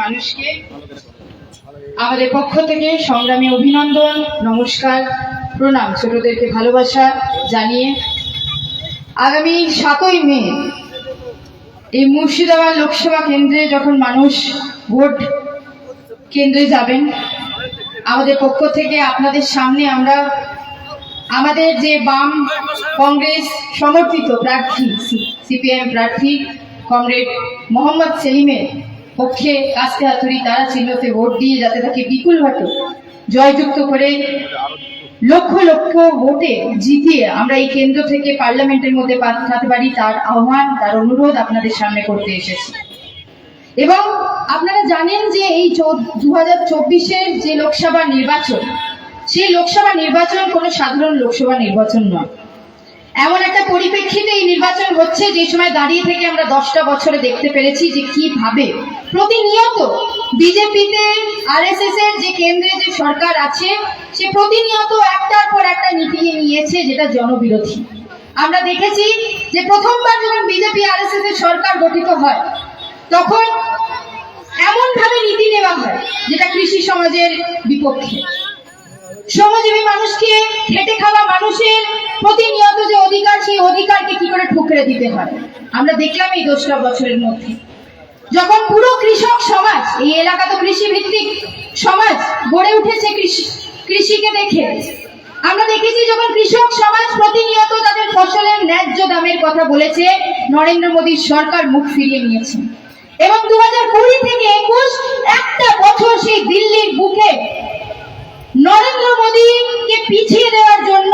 মানুষকে আমাদের পক্ষ থেকে সংগ্রামী অভিনন্দন, নমস্কার, প্রণাম। ছোটদেরকে ভালোবাসা জানিয়ে আগামী সাতই মে এই মুর্শিদাবাদ লোকসভা কেন্দ্রে যখন মানুষ ভোট কেন্দ্রে যাবেন, আমাদের পক্ষ থেকে আপনাদের সামনে আমরা আমাদের যে বাম কংগ্রেস সমর্থিত প্রার্থী সিপিআইএম প্রার্থী কমরেড মোহাম্মদ সেলিমের পক্ষে কাস্তে হাতুড়ি তারা চিহ্নতে ভোট দিয়ে যাতে তাকে বিপুল ভোটে জয়যুক্ত করে লক্ষ লক্ষ ভোটে জিতিয়ে আমরা এই কেন্দ্র থেকে পার্লামেন্টের মধ্যে পাঠাতে পারি, তার আহ্বান, তার অনুরোধ আপনাদের সামনে করতে এসেছি। এবং আপনারা জানেন যে এই দু হাজার যে লোকসভা নির্বাচন, সেই লোকসভা নির্বাচন কোনো সাধারণ লোকসভা নির্বাচন নয়। এমন একটা পরিপ্রেক্ষিতে এই নির্বাচন হচ্ছে, যে সময় দাঁড়িয়ে থেকে আমরা দশটা বছরে দেখতে পেরেছি যে কীভাবে প্রতিনিয়ত বিজেপিতে আর এস এর যে কেন্দ্রে যে সরকার আছে, সে প্রতিনিয়ত একটার পর একটা নীতি নিয়েছে যেটা জনবিরোধী। আমরা দেখেছি যে প্রথমবার যখন বিজেপি আর এস এর সরকার গঠিত হয়, তখন এমন ভাবে নীতি নেওয়া হয় যেটা কৃষি সমাজের বিপক্ষে। শ্রমজীবী মানুষকে খেটে খাওয়া মানুষের প্রতিনিয়ত যে অধিকার, সেই অধিকারকে কি করে ঠুকরে দিতে হয়? আমরা দেখলাম এই দোসরা বছরের মধ্যে। যখন পুরো কৃষক সমাজ, এই এলাকা তো কৃষি ভিত্তিক সমাজ, গড়ে উঠেছে কৃষি, কৃষিকে দেখে। আমরা দেখেছি যখন কৃষক সমাজ প্রতিনিয়ত তাদের ফসলের ন্যায্য দামের কথা বলেছে, নরেন্দ্র মোদীর সরকার মুখ ফিরিয়ে নিয়েছে। এবং দু কুড়ি থেকে একুশ, একটা বছর সেই দিল্লির বুকে নরেন্দ্র মোদীকে পিছিয়ে দেওয়ার জন্য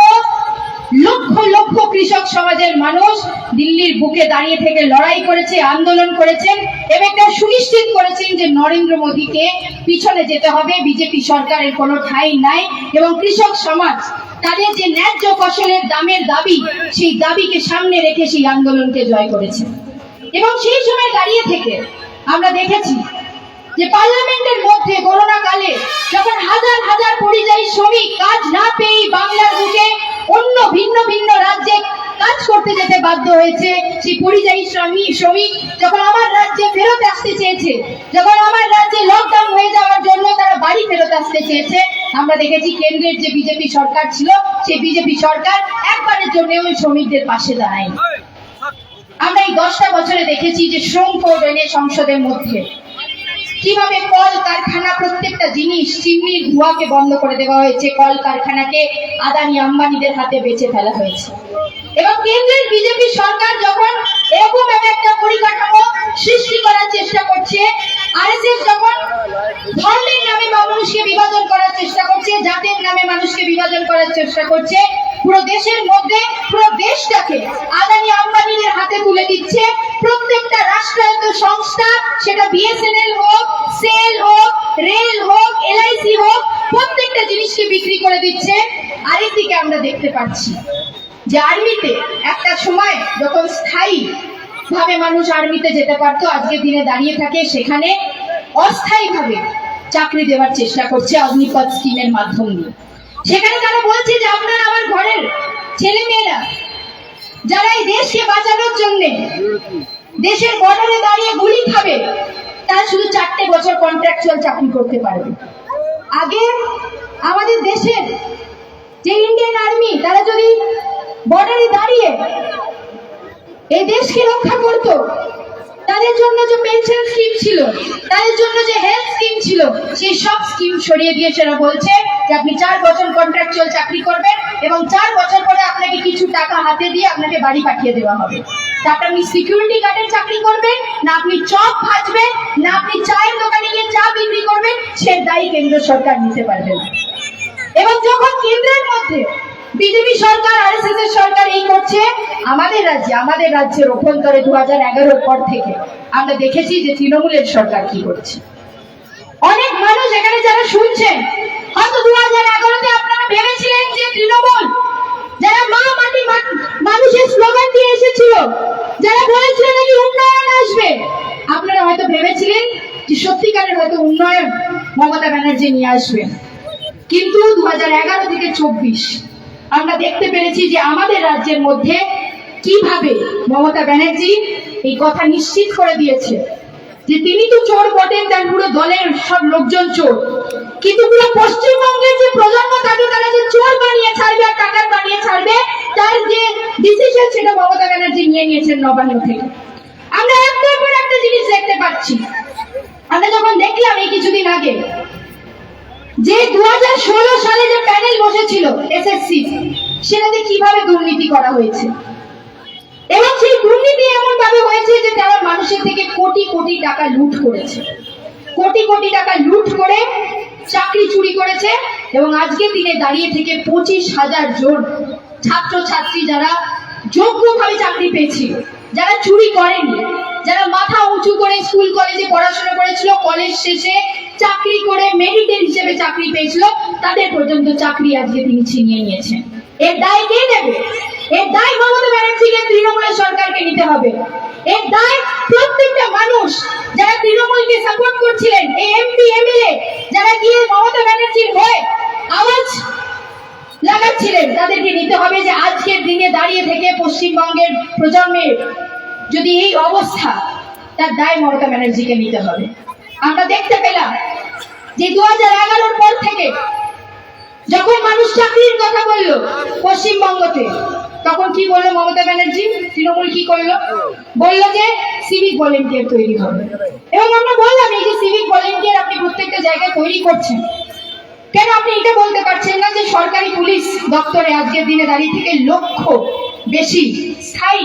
লক্ষ লক্ষ কৃষক সমাজের মানুষ দিল্লির বুকে দাঁড়িয়ে থেকে লড়াই করেছে, আন্দোলন করেছেন এবং এটা সুনিশ্চিত করেছেন যে নরেন্দ্র মোদীকে পিছনে যেতে হবে। বিজেপি সরকারের কোনো ঠাঁই নাই এবং কৃষক সমাজ, তাদের যে ন্যায্য ফসলের দামের দাবি, সেই দাবিকে সামনে রেখে সেই আন্দোলনকে জয় করেছে। এবং সেই সময় দাঁড়িয়ে থেকে আমরা দেখেছি যে পার্লামেন্টের মধ্যে করোনা কালে যখন হাজার হাজার পরিযায়ী শ্রমিক কাজ না পেয়ে বাংলার বুকে অন্য ভিন্ন ভিন্ন রাজ্যে কাজ করতে যেতে বাধ্য হয়েছে সেই পরিযায়ী শ্রমিক শ্রমিক যখন আমার রাজ্যে ফেরত আসতে চেয়েছে যখন আমার রাজ্যে লকডাউন হয়ে যাওয়ার জন্য তারা বাড়ি ফেরত আসতে চেয়েছে আমরা দেখেছি কেন্দ্রের যে বিজেপি সরকার ছিল সেই বিজেপি সরকার একবারের জন্য ওই শ্রমিকদের পাশে দাঁড়ায়নি। আমরা এই দশটা বছরে দেখেছি যে শ্রম কোড এনে সংসদের মধ্যে কীভাবে কল কারখানা প্রত্যেকটা জিনিস চিমনির ধোঁয়াকে বন্ধ করে দেওয়া হয়েছে কল কারখানাকে আদানি আম্বানিদের হাতে বেঁচে ফেলা হয়েছে। এবং কেন্দ্রের বিজেপি সরকার যখন এরকম একটা পরিকাঠামো সৃষ্টি করার চেষ্টা করছে আর আরএসএস যখন ধর্মের নামে মানুষকে বিভাজন করার চেষ্টা করছে, জাতের নামে মানুষকে বিভাজন করার চেষ্টা করছে পুরো দেশের মধ্যে, পুরো দেশটাকে আদানি আম্বানিদের হাতে তুলে দিচ্ছে। প্রত্যেকটা রাষ্ট্রায়ত্ত সংস্থা, সেটা বিএসএনএল হোক, সেল হোক, রেল হোক, এলআইসি হোক, প্রত্যেকটা জিনিসকে বিক্রি করে দিচ্ছে। আর এদিকে আমরা দেখতে পাচ্ছি যে আর্মিতে একটা সময় যখন স্থায়ী ভাবে মানুষ আর্মিতে যেতে পারতো আজকে দিনে দাঁড়িয়ে থাকে, সেখানে অস্থায়ী ভাবে চাকরি দেওয়ার চেষ্টা করছে অগ্নিপথ স্কিমের মাধ্যম দিয়ে। সেখানে তারা বলছে যে আপনারা আমার ঘরের ছেলে মেয়েরা যারা এই দেশকে বাঁচানোর জন্য দেশের বর্ডারে দাঁড়িয়ে গুলি খাবে, তারা শুধু চারটে বছর কন্ট্রাকচুয়াল চাকরি করতে পারবে। আগে আমাদের দেশের যে ইন্ডিয়ান আর্মি তারা যদি বর্ডারে দাঁড়িয়ে এই দেশকে রক্ষা করত তাদের জন্য যে পেনশন স্কিম ছিল, তাদের জন্য যে হেলথ স্কিম ছিল, সেই সব স্কিম সরিয়ে দিয়ে সেটা বলছে যে আপনি চার বছর কন্ট্রাকচুয়াল চাকরি করবেন এবং চার বছর পরে আপনাকে কিছু টাকা হাতে দিয়ে আপনাকে বাড়ি পাঠিয়ে দেওয়া হবে। তারপর আপনি সিকিউরিটি গার্ডের চাকরি করবেন, না আপনি চপ ভাজবেন, না আপনি চায়ের দোকানে গিয়ে চা বিক্রি করবেন, সে দায়ী কেন্দ্র সরকার নিতে পারবে না। এবং যখন কেন্দ্রের মধ্যে বিজেপি সরকার আরএসএস এর সরকার এই করছে আমাদের রাজ্যে, আমাদের রাজ্যের অভ্যন্তরে দু হাজার এগারোর পর থেকে। আমরা দেখেছি যে তৃণমূলের সরকার কি করছে। অনেক মানুষ এখানে যারা শুনছেন, হয়তো দু হাজার এগারোতে আপনারা ভেবেছিলেন যে তৃণমূল, যারা মা মাটি মানুষের স্লোগান দিয়ে এসেছিল, যারা বলেছিল নাকি উন্নয়ন আসবে, আপনারা হয়তো ভেবেছিলেন যে সত্যিকারের হয়তো উন্নয়ন মমতা ব্যানার্জি নিয়ে আসবেন কিন্তু দু থেকে চব্বিশ আমরা দেখতে পেরেছি যে আমাদের রাজ্যের মধ্যে কীভাবে মমতা ব্যানার্জি এই কথা নিশ্চিত করে দিয়েছে যে তিনি তো চোর বটেন, তার পুরো দলের সব লোকজন চোর। কিন্তু পুরো পশ্চিমবঙ্গের যে প্রজন্ম, তাকে তারা যে চোর বানিয়ে ছাড়বে আর টাকার বানিয়ে ছাড়বে, তার যে ডিসিশন সেটা মমতা ব্যানার্জি নিয়ে নিয়েছেন নবান্ন থেকে। আমরা একটার পর একটা জিনিস দেখতে পাচ্ছি। আমরা যখন দেখলাম এই কিছুদিন আগে যে দু হাজার ষোলো সালে যে প্যানেল বসেছিল এসএসসি সেটাতে কীভাবে দুর্নীতি করা হয়েছে? এবং সেই দুর্নীতি এমন ভাবে হয়েছে যে তারা মানুষের থেকে কোটি কোটি টাকা লুট করেছে। কোটি কোটি টাকা লুট করে চাকরি চুরি করেছে এবং আজকে দিনে দাঁড়িয়ে থেকে পঁচিশ হাজার জন ছাত্র ছাত্রী যারা যোগ্যভাবে চাকরি পেয়েছিল যারা চুরি করেনি যারা মাথা উঁচু করে স্কুল, কলেজে পড়াশোনা করেছিল, কলেজ শেষে চাকরি করে মেরিটের হিসেবে চাকরি পেয়েছিল, তাদের পর্যন্ত চাকরি আজকে তিনি ছিনিয়ে নিয়েছেন। এর দায় কে নেবে? এর দায় মমতা ব্যানার্জিকে তৃণমূলের সরকারকে নিতে হবে। এর দায় প্রত্যেকটা মানুষ, যারা তৃণমূলকে সাপোর্ট করছিলেন, এই এমপি এমএলএ যারা গিয়ে মমতা ব্যানার্জির হয়ে আওয়াজ লাগাচ্ছিলেন, তাদেরকে নিতে হবে যে আজকের দিনে দাঁড়িয়ে থেকে পশ্চিমবঙ্গের প্রজন্মের যদি এই অবস্থা, তার দায় মমতা ব্যানার্জিকে নিতে হবে। আমরা দেখতে পেলাম যে দু হাজার এগারোর পর থেকে যখন মানুষ চাকরির কথা বলল পশ্চিমবঙ্গতে, তখন কি বলল মমতা ব্যানার্জি? তৃণমূল কি করল? বলল যে সিভিক ভলেন্টিয়ার তৈরি হবে। এবং আমরা বললাম, এই যে সিভিক ভলেন্টিয়ার আপনি প্রত্যেকটা জায়গায় তৈরি করছেন, কেন আপনি এটা বলতে পারছেন না যে সরকারি পুলিশ দপ্তরে আজকের দিনে দাঁড়িয়ে থেকে লক্ষ বেশি স্থায়ী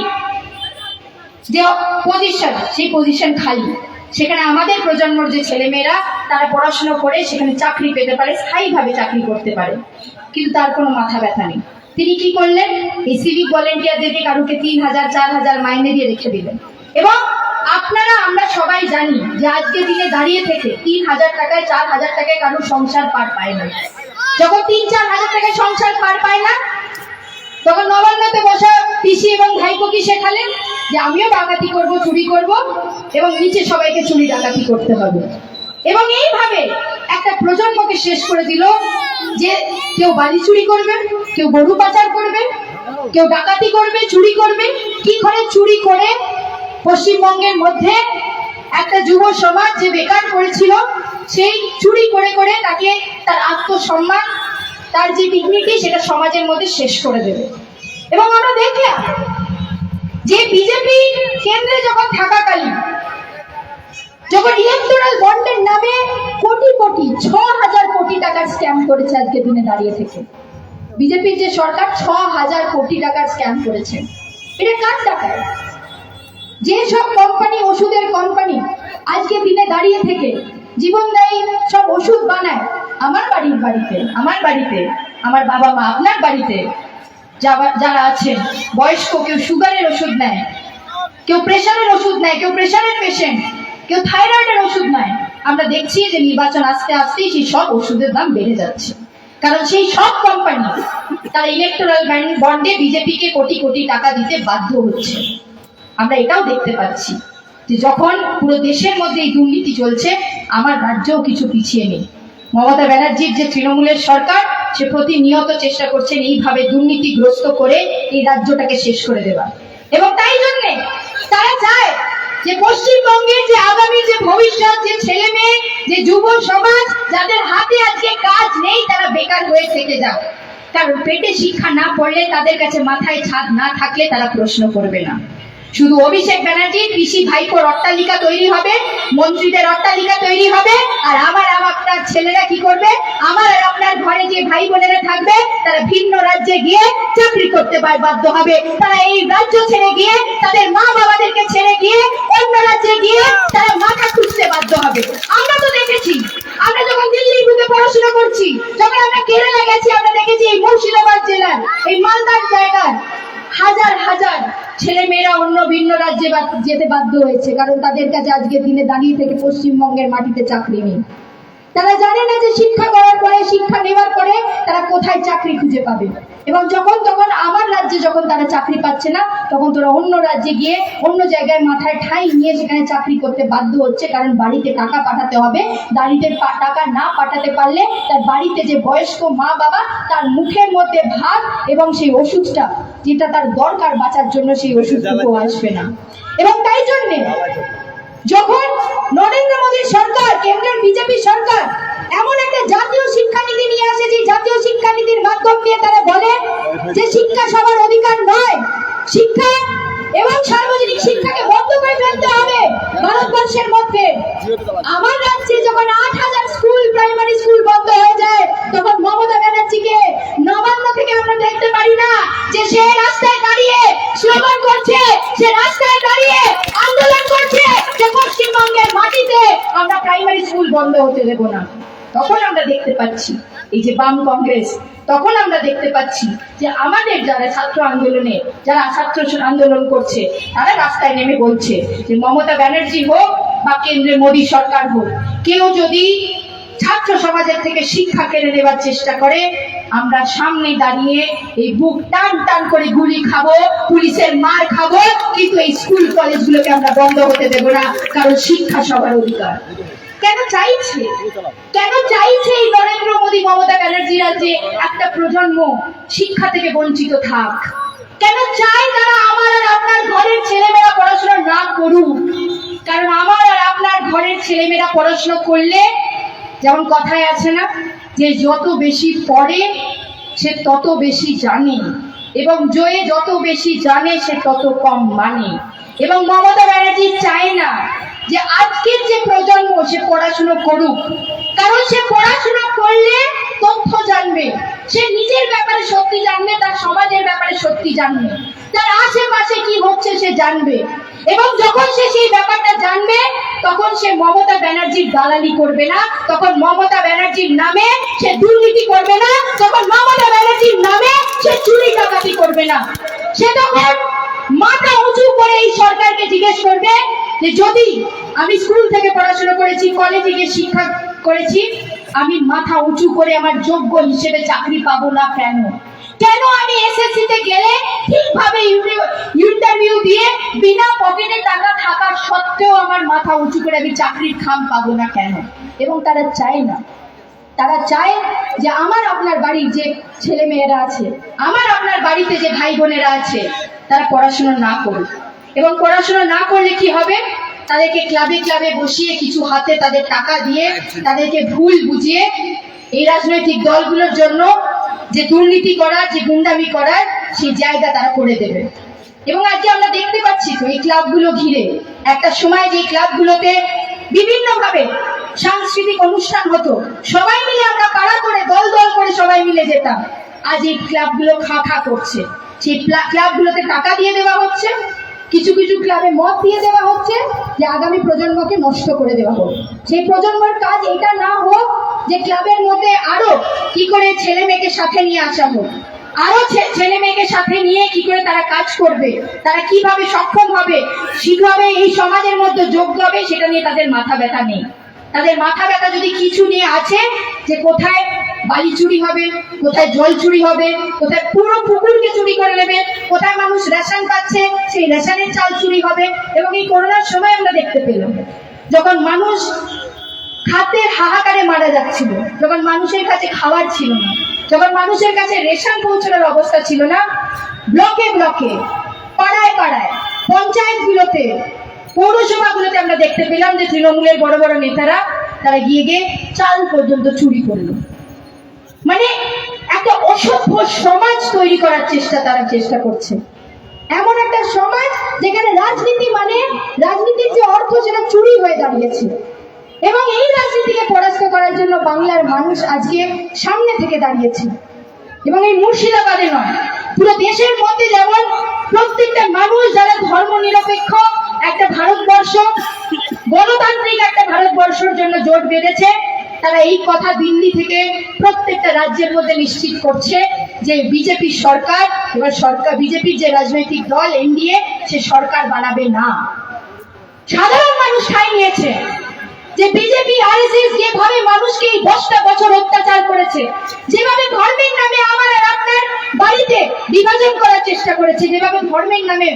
যে পজিশন সেই পজিশন খালি? সেখানে আমাদের প্রজন্মর যে ছেলেমেয়েরা, তারা পড়াশোনা করে সেখানে চাকরি পেতে পারে, স্থায়ীভাবে চাকরি করতে পারে। কিন্তু তার কোনো মাথা ব্যথা নেই। তিনি কি করলেন? এই সিভিক ভলেন্টিয়ারদেরকে কারুকে তিন হাজার, চার হাজার মাইনে দিয়ে রেখে দিলেন। এবং আপনারা, আমরা সবাই জানি যে আজকে দিনে দাঁড়িয়ে থেকে তিন হাজার টাকায়, চার হাজার টাকায় কারুর সংসার পার পায় না। যখন তিন, চার হাজার টাকায় সংসার পার পায় না তখন নবান্নতে বসা পিসি এবং ভাইপো কি শেখালেন? যে আমিও ডাকাতি করব, চুরি করব এবং নিচে সবাইকে চুরি ডাকাতি করতে হবে। এবং এইভাবে একটা প্রজন্মকে শেষ করে দিল যে কেউ বাড়ি চুরি করবে, কেউ গরু পাচার করবে, কেউ ডাকাতি করবে, চুরি করবে। কি করে চুরি করে? পশ্চিমবঙ্গের মধ্যে একটা যুব সমাজ যে বেকার করেছিল সেই চুরি করে করে তাকে তার আত্মসম্মান তার যে ডিগনিটি সেটা সমাজের মধ্যে শেষ করে দেবে। এবং আমরা দেখলাম যে বিজেপি কেন্দ্রে যখন থাকাকালীন, যখন ইলেকটোরাল বন্ডের নামে কোটি কোটি ছ হাজার কোটি টাকার স্ক্যাম করেছে আজকে দিনে দাঁড়িয়ে থেকে। বিজেপির যে সরকার ছ হাজার কোটি টাকার স্ক্যাম করেছে। এটা কার টাকায় যে সব কোম্পানি ওষুধের কোম্পানি আজকে দিনে দাঁড়িয়ে থেকে জীবনদায়ী সব ওষুধ বানায় আমার বাড়ির বাড়িতে, আমার বাড়িতে, আমার বাবা মা আপনার বাড়িতে যারা- আছেন, বয়স্ক, কেউ সুগারের ওষুধ নেয়, কেউ প্রেশারের ওষুধ নেয়, কেউ প্রেশারের পেশেন্ট কেউ থাইরয়েডের ওষুধ নেয়, আমরা দেখছি যে নির্বাচন আসতে আসতেই সেই সব ওষুধের দাম বেড়ে যাচ্ছে। কারণ সেই সব কোম্পানি তারা ইলেকট্রাল বন্ডে বিজেপিকে কোটি কোটি টাকা দিতে বাধ্য হচ্ছে। আমরা এটাও দেখতে পাচ্ছি যে যখন পুরো দেশের মধ্যে এই দুর্নীতি চলছে, আমার রাজ্যও কিছু পিছিয়ে নেই। মমতা ব্যানার্জির যে তৃণমূলের সরকার, সে প্রতিনিয়ত চেষ্টা করছেন এইভাবে দুর্নীতিগ্রস্ত করে এই রাজ্যটাকে শেষ করে দেওয়া। এবং তাই জন্যে তারা চায় যে পশ্চিমবঙ্গের যে আগামী যে ভবিষ্যৎ, যে ছেলে মেয়ে যে যুব সমাজ, যাদের হাতে আজকে কাজ নেই, তারা বেকার হয়ে থেকে যাক। কারণ পেটে শিক্ষা না পড়লে তাদের কাছে মাথায় ছাদ না থাকলে তারা প্রশ্ন করবে না। শুধু অভিষেক ব্যানার্জি কৃষি ভাইপোর অট্টালিকা তৈরি হবে, মন্ত্রীদের অট্টালিকা তৈরি হবে, আর আমার আপনার ছেলেরা কি করবে? আমার আর আপনার ঘরে যে ভাই বোনেরা থাকবে, তারা ভিন্ন রাজ্যে গিয়ে চাকরি করতে বাধ্য হবে। তারা এই রাজ্য ছেড়ে গিয়ে, তাদের মা বাবাদেরকে ছেড়ে গিয়ে, অন্য রাজ্যে গিয়ে তারা মাথা খুঁজতে বাধ্য হবে। আমরা তো দেখেছি, আমরা যখন দিল্লির বুকে পড়াশোনা করছি, যখন আমরা কেরালা গেছি, আমরা দেখেছি এই মুর্শিদাবাদ জেলার, এই মালদার জায়গায় হাজার হাজার ছেলে মেয়েরা অন্য ভিন্ন রাজ্যে যেতে বাধ্য হয়েছে, কারণ তাদের কাছে আজকে দিনে দাঁড়িয়ে থেকে পশ্চিমবঙ্গের মাটিতে চাকরি নেই। তারা জানে না যে শিক্ষা করার পরে শিক্ষা নেওয়ার পরে তারা কোথায় চাকরি খুঁজে পাবে। এবং যখন তখন আমার রাজ্যে যখন তারা চাকরি পাচ্ছে না তখন তোরা অন্য রাজ্যে গিয়ে অন্য জায়গায় মাথায় ঠাঁই নিয়ে সেখানে চাকরি করতে বাধ্য হচ্ছে। কারণ বাড়িতে টাকা পাঠাতে হবে। বাড়িতে পা- টাকা না পাঠাতে পারলে তার বাড়িতে যে বয়স্ক মা বাবা তার মুখের মধ্যে ভাত এবং সেই ওষুধটা যেটা তার দরকার বাঁচার জন্য সেই ওষুধটুকু আসবে না। এবং তাই জন্যে যখন নরেন্দ্র মোদীর সরকার, কেন্দ্রের বিজেপি সরকার এমন একটা জাতীয় শিক্ষানীতি নিয়ে আসে, যে জাতীয় শিক্ষানীতির মাধ্যম দিয়ে তারা বলে যে শিক্ষা সবার অধিকার নয়। শিক্ষা এবং সার্বজনীন শিক্ষাকে বন্ধ করে ফেলতে হবে ভারতবর্ষের মধ্যে। আমার রাজ্যে যখন আট হাজার স্কুল প্রাইমারি স্কুল বন্ধ হয়ে যায় তখন মমতা ব্যানার্জিকে নবান্ন থেকে আমরা দেখতে পারি না যে সে রাস্তায় দাঁড়িয়ে স্লোগান করছে সে রাস্তায় দাঁড়িয়ে আন্দোলন করছে যে পশ্চিমবঙ্গের মাটিতে আমরা প্রাইমারি স্কুল বন্ধ হতে দেব না। তখন আমরা দেখতে পাচ্ছি, এই যে বাম কংগ্রেস, তখন আমরা দেখতে পাচ্ছি যে আমাদের যারা ছাত্র আন্দোলনে, যারা ছাত্র আন্দোলন করছে, তারা রাস্তায় নেমে বলছে যে মমতা ব্যানার্জি হোক বা কেন্দ্রে মোদী সরকার হোক, কেউ যদি ছাত্র সমাজের থেকে শিক্ষা কেড়ে নেবার চেষ্টা করে, আমরা সামনে দাঁড়িয়ে এই বুক টান টান করে গুলি খাব, পুলিশের মার খাব, কিন্তু এই স্কুল কলেজগুলোকে আমরা বন্ধ হতে দেব না, কারণ শিক্ষা সবার অধিকার। কেন চাইছে? কেন চাইছে এই নরেন্দ্র মোদী মমতা ব্যানার্জিরা যে একটা প্রজন্ম শিক্ষা থেকে বঞ্চিত থাক? কেন চায় তারা আমার আর আপনার ঘরের ছেলেমেয়েরা পড়াশোনা না করুক? কারণ আমার আর আপনার ঘরের ছেলেমেয়েরা পড়াশোনা করলে, যেমন কথায় আছে না, যে যত বেশি পড়ে, সে তত বেশি জানে। এবং জয়ে যত বেশি জানে, সে তত কম মানে। এবং মমতা ব্যানার্জি চায় না যে আজকের যে প্রজন্ম সে পড়াশুনো করুক, কারণ সে পড়াশোনা করলে তথ্য জানবে। সে নিজের ব্যাপারে সত্যি জানবে, তার সমাজের ব্যাপারে সত্যি জানবে। তার আশেপাশে কি হচ্ছে সে জানবে। এবং যখন সে সেই ব্যাপারটা জানবে, তখন সে মমতা ব্যানার্জির দালালি করবে না, তখন মমতা ব্যানার্জির নামে সে দুর্নীতি করবে না, তখন মমতা ব্যানার্জির নামে সে চুরি ডাকাতি করবে না। সে তখন মাথা উঁচু করে এই সরকারকে জিজ্ঞেস করবে যে যদি আমি স্কুল থেকে পড়াশোনা করেছি কলেজে গিয়ে শিক্ষা করেছি, আমি মাথা উঁচু করে আমার যোগ্য হিসেবে চাকরি পাবো না কেন? কেন আমি এসএসসি তে গেলে ঠিকভাবে ইন্টারভিউ দিয়ে বিনা পকেটে টাকা থাকা সত্ত্বেও আমার মাথা উঁচু করে আমি চাকরির খাম পাবো না কেন? এবং তারা চায় না। তারা চায় যে আমার আপনার বাড়ির যে ছেলে মেয়েরা আছে, আমার আপনার বাড়িতে যে ভাই বোনেরা আছে, তারা পড়াশোনা না করুক। এবং পড়াশোনা না করলে কি হবে? তাদেরকে ক্লাবে ক্লাবে বসিয়ে কিছু হাতে তাদের টাকা দিয়ে তাদেরকে ভুল বুঝিয়ে এই রাজনৈতিক দলগুলোর জন্য যে দুর্নীতি করার, যে গুন্ডামি করার, সেই জায়গা তারা করে দেবে। এবং আজকে আমরা দেখতে পাচ্ছি তো এই ক্লাবগুলো ঘিরে। একটা সময় যে ক্লাবগুলোতে বিভিন্ন ভাবে সাংস্কৃতিক অনুষ্ঠান হতো। সবাই মিলে আমরা পাড়া করে দল দল করে সবাই মিলে যেতাম। আজ এই ক্লাবগুলো খা খা করছে। সেই ক্লাবগুলোতে টাকা দিয়ে দেওয়া হচ্ছে। কিছু কিছু ক্লাবে মত দিয়ে দেওয়া হচ্ছে যে আগামী প্রজন্মকে নষ্ট করে দেওয়া হোক। সেই প্রজন্মের কাজ এটা না হোক যে ক্লাবের মধ্যে আরও কি করে ছেলে মেয়েকে সাথে নিয়ে আসা হোক। আরও ছেলে মেয়েকে সাথে নিয়ে কি করে তারা কাজ করবে? তারা কীভাবে সক্ষম হবে? ঠিকভাবে এই সমাজের মধ্যে যোগ হবে, সেটা নিয়ে তাদের মাথা ব্যথা নেই। তাদের মাথা ব্যথা যদি কিছু নিয়ে আছে যে কোথায় বালি চুরি হবে, কোথায় জল চুরি হবে, কোথায় পুরো পুকুরকে চুরি করে নেবে, কোথায় মানুষ রেশন পাচ্ছে, সেই রেশনের চাল চুরি হবে এবং এই করোনার সময় আমরা দেখতে পেলাম। যখন মানুষ খাদ্যের হাহাকারে মারা যাচ্ছিল, যখন মানুষের কাছে খাবার ছিল না, যখন মানুষের কাছে রেশন পৌঁছানোর অবস্থা ছিল না ব্লকে ব্লকে পাড়ায় পাড়ায়, পঞ্চায়েতগুলোতে পৌরসভাগুলোতে আমরা দেখতে পেলাম যে তৃণমূলের বড় বড় নেতারা, তারা গিয়ে গিয়ে চাল পর্যন্ত চুরি করল। মানে একটা অসভ্য সমাজ তৈরি করার চেষ্টা তারা চেষ্টা করছে। এমন একটা সমাজ যেখানে রাজনীতি মানে রাজনীতির যে অর্থ সেটা চুরি হয়ে দাঁড়িয়েছে। এবং এই রাজনীতিকে পরাস্ত করার জন্য বাংলার মানুষ আজকে সামনে থেকে দাঁড়িয়েছে। এবং এই মুর্শিদাবাদে নয়, পুরো দেশের মধ্যে যেমন প্রত্যেকটা মানুষ যারা ধর্ম নিরপেক্ষ একটা ভারতবর্ষ, গণতান্ত্রিক একটা ভারতবর্ষের জন্য জোট বেঁধেছে। তারা এই কথা দিল্লি থেকে প্রত্যেকটা রাজ্যের মধ্যে নিশ্চিত করছে যে বিজেপি সরকার, এবার সরকার, বিজেপির যে রাজনৈতিক দল, এনডিএ, সে সরকার বানাবে না। সাধারণ মানুষ ঠাই নিয়েছে যে বিজেপি, আরএসএস যেভাবে মানুষকে এই দশটা বছর অত্যাচার করেছে, যেভাবে ধর্মের নামে আমার আর আপনার বাড়িতে বিভাজন করার চেষ্টা করেছে, যেভাবে ধর্মের নামে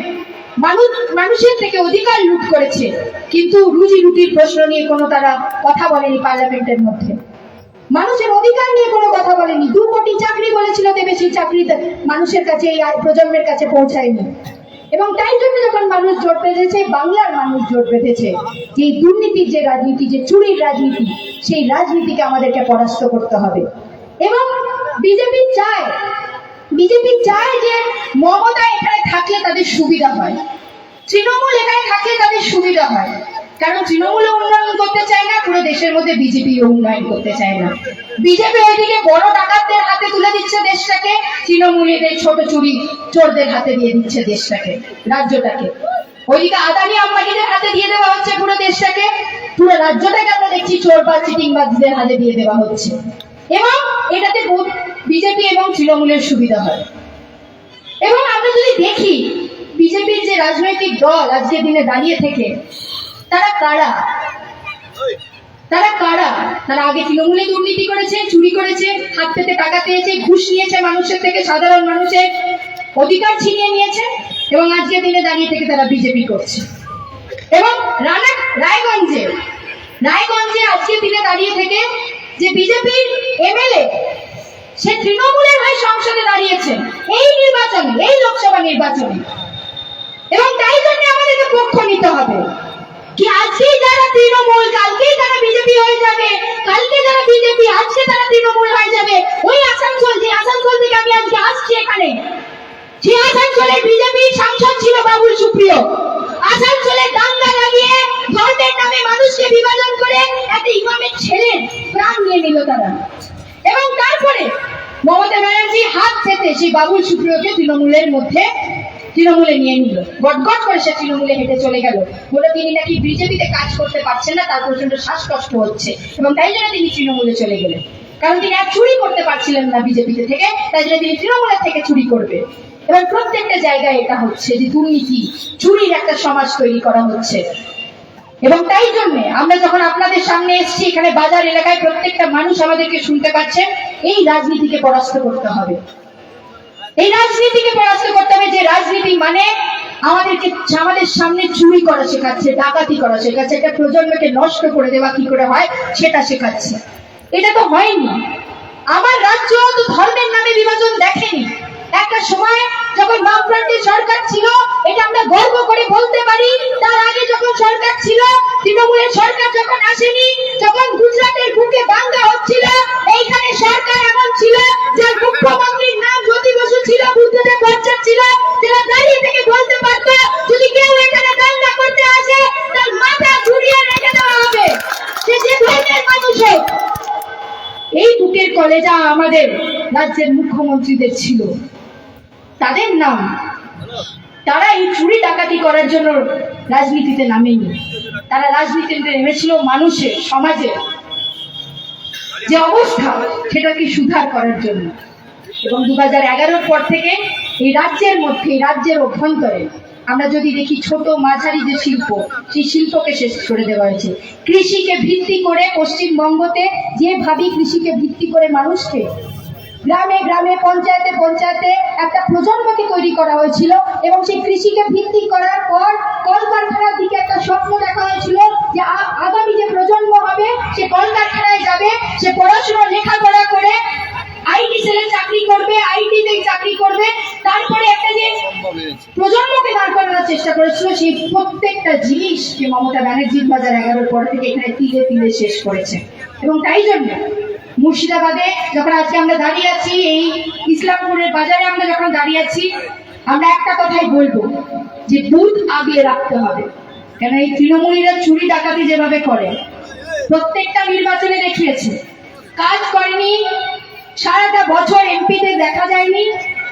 মানুষ, মানুষের থেকে অধিকার লুট করেছে। কিন্তু রুজি রুটির প্রশ্ন নিয়ে কোনো তারা কথা বলেনি পার্লামেন্টের মধ্যে। মানুষের অধিকার নিয়ে কোনো কথা বলেনি। দু কোটি চাকরি বলেছিল দেবে সেই চাকরি মানুষের কাছে এই প্রজন্মের কাছে পৌঁছায়নি। এবং তাই জন্য যখন মানুষ জোট বেঁধেছে, বাংলার মানুষ জোট বেঁধেছে, যে দুর্নীতির যে রাজনীতি, যে চুরির রাজনীতি, সেই রাজনীতিকে আমাদেরকে পরাস্ত করতে হবে। এবং বিজেপি চায় বিজেপি চায় যে মমতা এখানে থাকলে তাদের সুবিধা হয়। তৃণমূল এখানে থাকলে তাদের সুবিধা হয়। কারণ তৃণমূল উন্নয়ন করতে চায় না, পুরো দেশের মধ্যে বিজেপি উন্নয়ন করতে চায় না। বিজেপি ওইদিকে বড় ডাকাতদের হাতে তুলে দিচ্ছে দেশটাকে তৃণমূল এদের ছোট চুরি চোরদের হাতে দিয়ে দিচ্ছে দেশটাকে, রাজ্যটাকে। ওইদিকে আদানি আম্বানিদের হাতে দিয়ে দেওয়া হচ্ছে পুরো দেশটাকে, পুরো রাজ্যটাকে আমরা দেখছি চোর বা চিটিংবাজদের হাতে দিয়ে দেওয়া হচ্ছে। এবং এটাতে বিজেপি এবং তৃণমূলের সুবিধা হয়। এবং আমরা যদি দেখি, বিজেপির যে রাজনৈতিক দল আজকের দিনে দাঁড়িয়ে থেকে, তারা কারা? তারা কারা? তারা আগে তৃণমূলে দুর্নীতি করেছে, চুরি করেছে, হাত পেতে টাকা পেয়েছে, ঘুষ নিয়েছে মানুষের থেকে, সাধারণ মানুষের অধিকার ছিনিয়ে নিয়েছে, এবং আজকের দিনে দাঁড়িয়ে থেকে তারা বিজেপি করছে। এবং রানা, রায়গঞ্জে রায়গঞ্জে আজকের দিনে দাঁড়িয়ে থেকে যে বিজেপির এমএলএ সে তৃণমূলের হয়ে সংসদে দাঁড়িয়েছে। এই নির্বাচনে, এই লোকসভা নির্বাচনে। এবং তাই জন্য আমাদেরকে পক্ষ নিতে হবে কি আজকেই যারা তৃণমূল, কালকেই তারা বিজেপি হয়ে যাবে, কালকে যারা বিজেপি, আজকে তারা তৃণমূল হয়ে যাবে। ওই আসানসোল, যে আসানসোল থেকে আমি আজকে আসছি এখানে, যে আসানসোলের বিজেপির সাংসদ ছিল বাবুল সুপ্রিয় আসানসোলে দাঙ্গা লাগিয়ে ধর্মের নামে মানুষকে বিভাজন করে একটা ইমামের ছেলের প্রাণ নিয়ে নিল তারা এবং তারপরে মমতা ব্যানার্জি হাত পেতে সেই বাবুল সুপ্রিয়কে তৃণমূলের মধ্যে, তৃণমূলে নিয়ে নিল। গটগট করে সে তৃণমূলে হেঁটে চলে গেল। বলে তিনি নাকি বিজেপিতে কাজ করতে পারছেন না, তার প্রচণ্ড শ্বাসকষ্ট হচ্ছে। এবং তাই জন্য তিনি তৃণমূলে চলে গেলেন। কারণ তিনি আর চুরি করতে পারছিলেন না বিজেপিতে থেকে, তাই জন্য তিনি তৃণমূলের থেকে চুরি করবে। এবার প্রত্যেকটা জায়গায় এটা হচ্ছে যে দুর্নীতি, চুরির একটা সমাজ তৈরি করা হচ্ছে। এবং তাই জন্য আমরা যখন আপনাদের সামনে এসেছি, এখানে বাজার এলাকায় প্রত্যেকটা মানুষ আমাদেরকে শুনতে পাচ্ছে এই রাজনীতিকে পরাস্ত করতে হবে। এই রাজনীতিকে পরাস্ত করতে হবে। যে রাজনীতি মানে আমাদেরকে, আমাদের সামনে চুরি করা শেখাচ্ছে, ডাকাতি করা শেখাচ্ছে, একটা প্রজন্মকে নষ্ট করে দেওয়া কি করে হয়, সেটা শেখাচ্ছে। এটা তো হয়নি। আমার রাজ্য তো ধর্মের নামে বিভাজন দেখেনি। একটা সময় যখন বামফ্রন্টের সরকার ছিল, এটা আমরা গর্ব করে বলতে পারি, তার আগে যখন সরকার ছিল, তৃণমূলের সরকার যখন আসেনি যখন গুজরাটের বুকে দাঙ্গা হচ্ছিল, এইখানে সরকার এমন ছিল যার মুখ্যমন্ত্রীর নাম জ্যোতি বসু ছিল, বুদ্ধদেব ভট্টাচার্য ছিল, যারা দাঁড়িয়ে থেকে বলতে পারত, যদি কেউ এখানে দাঙ্গা করতে আসে, তার মাথা ঘুরিয়ে রেখে দেওয়া হবে। সে যে ধর্মের মানুষ হোক। এই বুকের কলেজা আমাদের রাজ্যের মুখ্যমন্ত্রীদের ছিল। তাদের নাম। তারা এই চুরি ডাকাতি করার জন্য রাজনীতিতে নামেনি। তারা রাজনীতিতে নেমেছিল মানুষের সমাজের যে অবস্থা, সেটাকে সুধার করার জন্য। এবং দু হাজার এগারোর পর থেকে এই রাজ্যের মধ্যে, এই রাজ্যের অভ্যন্তরে আমরা যদি দেখি ছোট মাঝারি যে শিল্প, সেই শিল্পকে শেষ করে দেওয়া হয়েছে। কৃষিকে ভিত্তি করে পশ্চিমবঙ্গতে যেভাবে কৃষিকে ভিত্তি করে মানুষকে গ্রামে গ্রামে, পঞ্চায়েতে পঞ্চায়েতে একটা প্রজন্মকে তৈরি করা হয়েছিল এবং সেই কৃষিকে ভিত্তি করার পর কলকারখানার দিকে একটা স্বপ্ন দেখা হয়েছিল যে আগামী যে প্রজন্ম হবে, সে কলকারখানায় যাবে, সে পড়াশোনা, লেখাপড়া করে আইটি সেলে চাকরি করবে আইটি তে চাকরি করবে। তারপরে একটা যে প্রজন্মকে দাঁড় করানোর চেষ্টা করেছিল, সেই প্রত্যেকটা জিনিসকে মমতা ব্যানার্জি দু হাজার এগারোর পর থেকে এখানে তিলে তিলে শেষ করেছে। এবং তাই জন্য মুর্শিদাবাদে যখন আজকে আমরা দাঁড়িয়ে আছি, এই ইসলামপুরের বাজারে আমরা যখন দাঁড়িয়ে আছি, আমরা একটা কথাই বলব যে বুধ আগলে রাখতে হবে। কেন এই তৃণমূলীরা চুরি ডাকাতি যেভাবে করে, প্রত্যেকটা নির্বাচনে দেখিয়েছে। কাজ করেনি, সারাটা বছর এমপিদের দেখা যায়নি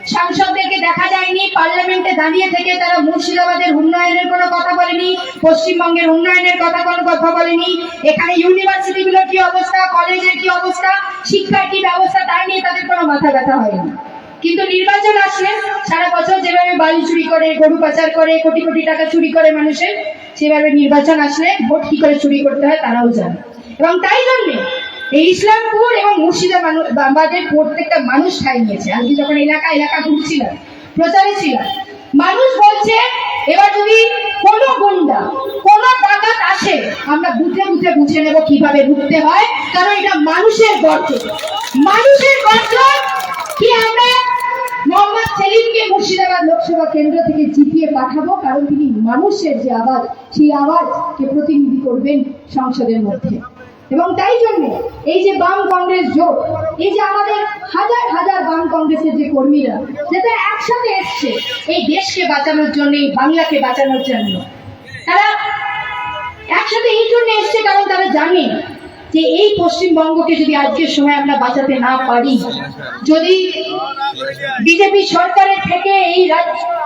সাংসদদেরকে দেখা যায়নি, পার্লামেন্টে দাঁড়িয়ে থেকে তারা মুর্শিদাবাদের উন্নয়নের কোনো কথা বলেনি, পশ্চিমবঙ্গের উন্নয়নের কথা কোনো কথা বলেনি। এখানে ইউনিভার্সিটিগুলোর কি অবস্থা, কলেজের কি অবস্থা, শিক্ষার কি ব্যবস্থা তার নিয়ে তাদের কোনো মাথা ব্যথা হয়নি। কিন্তু নির্বাচন আসলে সারা বছর যেভাবে বালি চুরি করে, গরু পাচার করে, কোটি কোটি টাকা চুরি করে মানুষের, সেভাবে নির্বাচন আসলে ভোট কি করে চুরি করতে হয় তারাও জানে। এবং তাই জন্যে এই ইসলামপুর এবং মুর্শিদাবাদের প্রত্যেকটা মানুষ ঠাই নিয়েছে। আজকে যখন এলাকা এলাকা ঘুরছিলাম, প্রচারে ছিলাম, মানুষ বলছে, এবার যদি কোনো গুন্ডা, কোনো ডাকাত আসে, আমরা বুঝে বুঝে বুঝে নেব কীভাবে ঢুকতে হয়, কারণ এটা মানুষের গর্জন মানুষের গর্জন কি আমরা মোহাম্মদ সেলিমকে মুর্শিদাবাদ লোকসভা কেন্দ্র থেকে জিতিয়ে পাঠাবো? কারণ তিনি মানুষের যে আওয়াজ, সেই আওয়াজকে প্রতিনিধি করবেন সংসদের মধ্যে। এবং তাই জন্য এই যে বাম কংগ্রেস জোট, এই যে আমাদের হাজার হাজার বাম কংগ্রেসের যে কর্মীরা যারা একসাথে এসছে এই দেশকে বাঁচানোর জন্য, এই বাংলাকে বাঁচানোর জন্য। তারা একসাথে এই জন্য এসছে কারণ তারা জানে যে এই পশ্চিমবঙ্গকে যদি আজকের সময় আমরা বাঁচাতে না পারি, যদি বিজেপি সরকারের থেকে এই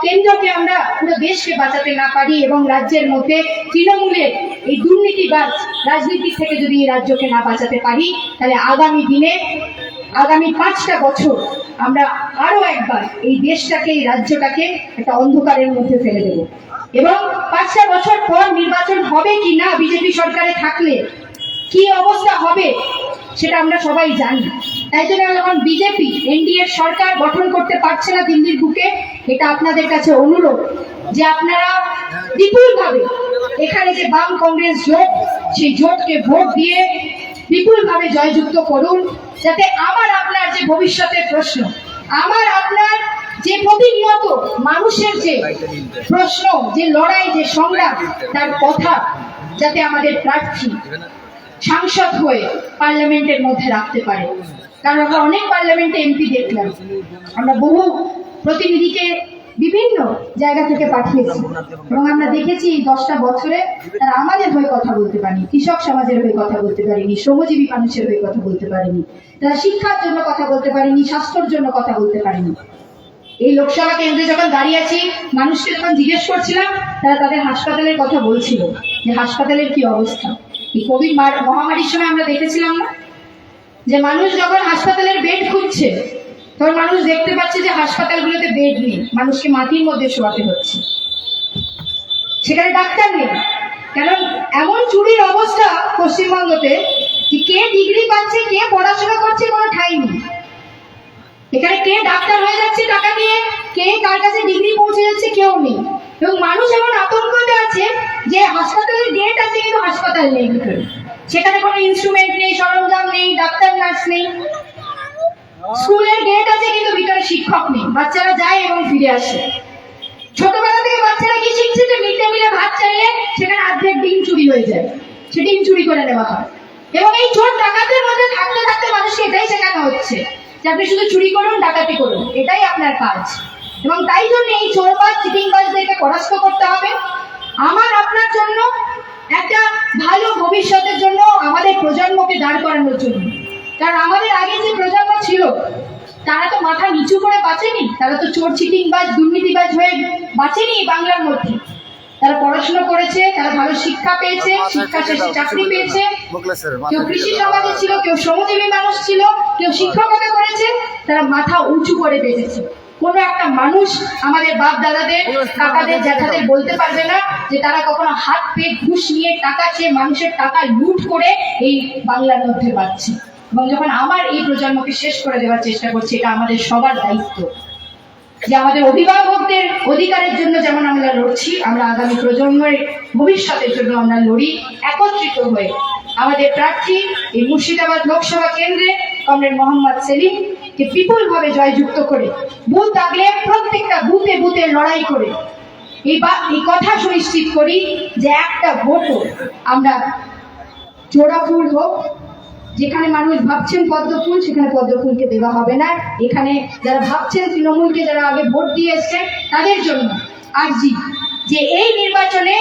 কেন্দ্রকে আমরা পুরো দেশকে বাঁচাতে না পারি এবং রাজ্যের মধ্যে তৃণমূলের এই দুর্নীতিবাজ রাজনীতি থেকে যদি এই রাজ্যকে না বাঁচাতে পারি, তাহলে আগামী দিনে, আগামী পাঁচটা বছর আমরা আরও একবার এই দেশটাকে, এই রাজ্যটাকে একটা অন্ধকারের মধ্যে ফেলে দেব। এবং পাঁচটা বছর পর নির্বাচন হবে কি না বিজেপি সরকারে থাকলে কি অবস্থা হবে সেটা আমরা সবাই জানি। তাই জন্য যখন বিজেপি এনডিএ সরকার গঠন করতে পারছে না দিল্লির বুকে, এটা আপনাদের কাছে অনুরোধ যে আপনারা বিপুলভাবে এখানে যে বাম কংগ্রেস জোট, সেই জোটকে ভোট দিয়ে বিপুলভাবে জয়যুক্ত করুন, যাতে আমার আপনার যে ভবিষ্যতের প্রশ্ন, আমার আপনার যে প্রতিনিয়ত মানুষের যে প্রশ্ন, যে লড়াই, যে সংগ্রাম, তার কথা যাতে আমাদের প্রার্থী সাংসদ হয়ে পার্লামেন্টের মধ্যে রাখতে পারে। কারণ আমরা অনেক পার্লামেন্টে এমপি দেখলাম। আমরা বহু প্রতিনিধিকে বিভিন্ন জায়গা থেকে পাঠিয়েছি। এবং আমরা দেখেছি এই দশটা বছরে তারা আমাদের হয়ে কথা বলতে পারেনি, কৃষক সমাজের হয়ে কথা বলতে পারেনি, শ্রমজীবী মানুষের হয়ে কথা বলতে পারেনি, তারা শিক্ষার জন্য কথা বলতে পারেনি, স্বাস্থ্যর জন্য কথা বলতে পারেনি। এই লোকসভা কেন্দ্রে যখন দাঁড়িয়ে আছি, মানুষকে যখন জিজ্ঞেস করছিলাম, তারা তাদের হাসপাতালের কথা বলছিল যে হাসপাতালের কি অবস্থা। কোভিড মহামারীর সময় আমরা দেখেছিলাম না? যে মানুষ যখন হাসপাতালের বেড খুঁজছে, তখন মানুষ দেখতে পাচ্ছে যে হাসপাতালগুলোতে বেড নেই। মানুষকে মাটির মধ্যে শোয়াতে হচ্ছে। সেখানে ডাক্তার নেই। কারণ এমন চুরির অবস্থা পশ্চিমবঙ্গতে যে কে ডিগ্রি পাচ্ছে, কে পড়াশোনা করছে কোনো ঠাই নেই। এখানে কে ডাক্তার হয়ে যাচ্ছে টাকা দিয়ে কে কার কাছে ডিগ্রি পৌঁছে যাচ্ছে কেউ নেই। এবং মানুষ এমন আতঙ্কতে আছে যে হাসপাতালের গেট আছে কিন্তু হাসপাতাল নেই সেখানে কোনো ইনস্ট্রুমেন্ট নেই, সরঞ্জাম নেই, ডাক্তার নার্স নেই। স্কুলের গেট আছে কিন্তু ভিতরে শিক্ষক নেই। বাচ্চারা যায় এবং ফিরে আসে। ছোটবেলা থেকে বাচ্চারা কি শিখছে যে মিড ডে মিলে ভাত চাইলে সেখানে অর্ধেক ডিম চুরি হয়ে যায়। সে ডিম চুরি করে নেওয়া হয়। এবং এই চোর ডাকাতের মধ্যে থাকতে থাকতে মানুষকে এটাই শেখানো হচ্ছে যে আপনি শুধু চুরি করুন, ডাকাতি করুন। এটাই আপনার কাজ। এবং তাই জন্য এই চোরবাজ চিটিংবাজদেরকে পরাস্ত করতে হবে। আমার আপনার জন্য একটা ভালো ভবিষ্যতের জন্য আমাদের প্রজন্মকে দাঁড় করানোর জন্য। কারণ আমাদের আগে যে প্রজন্ম ছিল তারা তো মাথা নিচু করে বাঁচেনি। তারা তো চোর চিটিংবাজ দুর্নীতিবাজ হয়ে বাঁচেনি বাংলার মধ্যে। তারা পড়াশোনা করেছে তারা ভালো শিক্ষা পেয়েছে শিক্ষা শেষে চাকরি পেয়েছে। কেউ কৃষি সমাজে ছিল কেউ শ্রমজীবী মানুষ ছিল কেউ শিক্ষকতা করেছে তারা মাথা উঁচু করে বেঁচেছে কোনো একটা মানুষ আমাদের বাপ দাদাদের কাকাদের জ্যাঠাদের বলতে পারবে না যে তারা কখনো হাত পেয়ে ঘুষ নিয়ে টাকা চেয়ে মানুষের টাকা লুট করে এই বাংলার মধ্যে পাচ্ছে এবং যখন আমার এই প্রজন্মকে শেষ করে দেওয়ার চেষ্টা করছে এটা আমাদের সবার দায়িত্ব। যে আমাদের অভিভাবকদের অধিকারের জন্য যেমন আমরা লড়ছি আমরা আগামী প্রজন্মের ভবিষ্যতের জন্য আমরা লড়ি একত্রিত হয়ে আমাদের প্রার্থী এই মুর্শিদাবাদ লোকসভা কেন্দ্রে কমরেড মোহাম্মদ সেলিমকে বিপুলভাবে জয়যুক্ত করে বুথ আগলে প্রত্যেকটা বুথে বুথে লড়াই করে। এই বা, এই কথা সুনিশ্চিত করি যে একটা ভোটও আমরা জোড়া ফুল হোক, যেখানে মানুষ ভাবছেন পদ্ম ফুল, সেখানে পদ্ম ফুলকে দেওয়া হবে না। এখানে যারা ভাবছেন তৃণমূলকে যারা আগে ভোট দিয়ে এসছেন, তাদের জন্য আর্জি। যে এই নির্বাচনে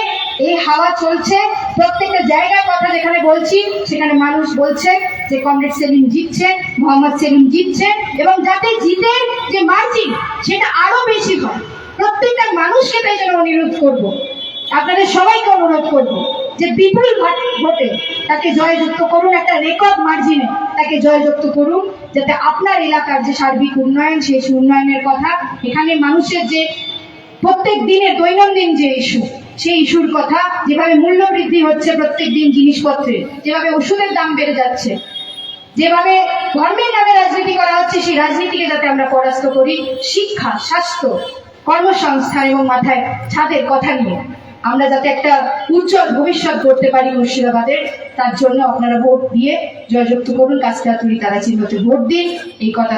এই হাওয়া চলছে, প্রত্যেকটা জায়গার কথা যেখানে বলছি, সেখানে মানুষ বলছে যে কমরেড সেলিম জিতছে, মোহাম্মদ সেলিম জিতছে এবং যাতে জিতে যে মার্জিন, সেটা আরও বেশি হয়। প্রত্যেকটা মানুষকে তাই জন্য অনুরোধ করব। আপনাদের সবাইকে অনুরোধ করব যে বিপুল ভোটে তাকে জয়যুক্ত করুন, একটা রেকর্ড মার্জিনে তাকে জয়যুক্ত করুন, যাতে আপনার এলাকার যে সার্বিক উন্নয়ন, সেই উন্নয়নের কথা এখানে মানুষের যে প্রত্যেক দিনের দৈনন্দিন যে ইস্যু সেই ইস্যুর কথা, যেভাবে মূল্য বৃদ্ধি হচ্ছে প্রত্যেক দিন জিনিসপত্রে, যেভাবে ওষুধের দাম বেড়ে যাচ্ছে, যেভাবে ধর্মের নামে রাজনীতি করা হচ্ছে, সেই রাজনীতিকে যাতে আমরা পরাস্ত করি, শিক্ষা, স্বাস্থ্য, কর্মসংস্থান এবং মাথায় ছাদের কথা নিয়ে, আমরা যাতে একটা উজ্জ্বল ভবিষ্যৎ করতে পারি মুর্শিদাবাদের, তার জন্য আপনারা ভোট দিয়ে জয়যুক্ত করুন, কাজটা তুলি, তারা চিহ্নতে ভোট দিন, এই কথা